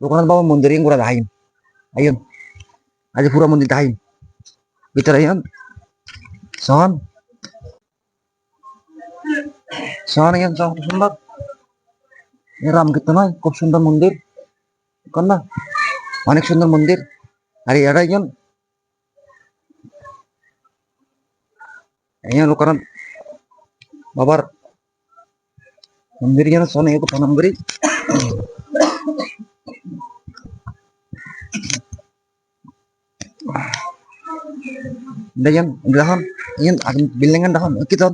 Lokanath Baba মন্দির করে দাহিম আইন আজ পুরো মন্দির দাহিম ভিতরে আইন সহন সহন আইন সহন খুব সুন্দর এ রাম কীর্তন হয় খুব সুন্দর মন্দির কর না অনেক সুন্দর মন্দির আর এটা আইন আইন লোকনাথ বাবার মন্দির যেন সনে একটু প্রণাম করি Dayan, dahan, yan, akan bilangan dahan, kita,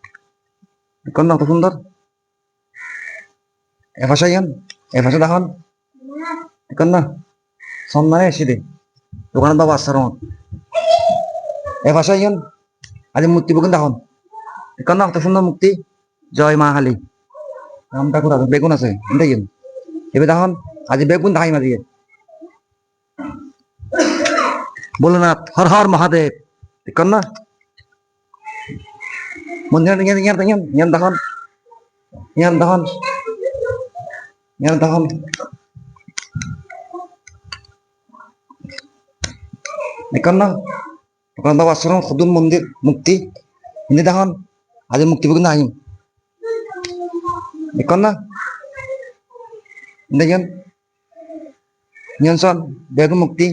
বাবা দেখেন না কত সুন্দর। এ ভাষা ইয়ান এ ভাষা দেখান দেখেন না সম্মানে এসে দে। লোকনাথ বাবা আসার এ ভাষা ইয়ান আজ মূর্তি বকুন দেখান দেখেন না কত সুন্দর মুক্তি। জয় মা কালী। রাম ঠাকুর আছে বেগুন আছে দেখেন এবার দেখান আজ বেগুন দেখাই মাঝিয়ে ভোলেনাথ হর হর মহাদেব। দেখুন না মন্দির ইয়ান ইয়ান ইয়ান ইয়ান দেখুন ইয়ান দেখুন ইয়ান দেখুন দেখুন না ওখানে বাবা আশ্রম খুদুন মন্দির মুক্তি হিন্দি দেখুন আজ মুক্তি বকুন আহিম দেখুন না দেখেন ইয়ান সন বেগুন মুক্তি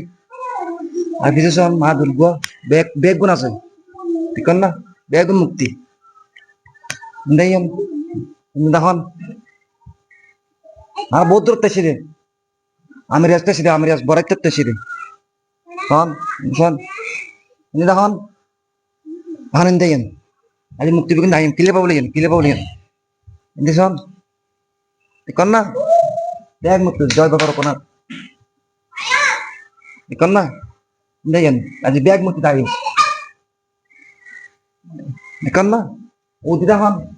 আর কিছু সব মা দুর্গা বেগ বেগুন আছে ঠিক না বেগুন মুক্তি দেখেন দেখুন আর দূর তেসিরে আমি রেস তেসিরে আমি রেস বরাই তেসিরে শোন শোন ini দেখুন দেখুন দেখেন আজ মুক্তি বেগুন দাইম কিলে পাবো লেগেন কিলে পাবো লেগেন ini শোন ঠিক না বেগ মুক্তি জয় বাবার কোনা ঠিক না Hindi yan. Lagi biag mo tayo. Ikan na. O, titahan.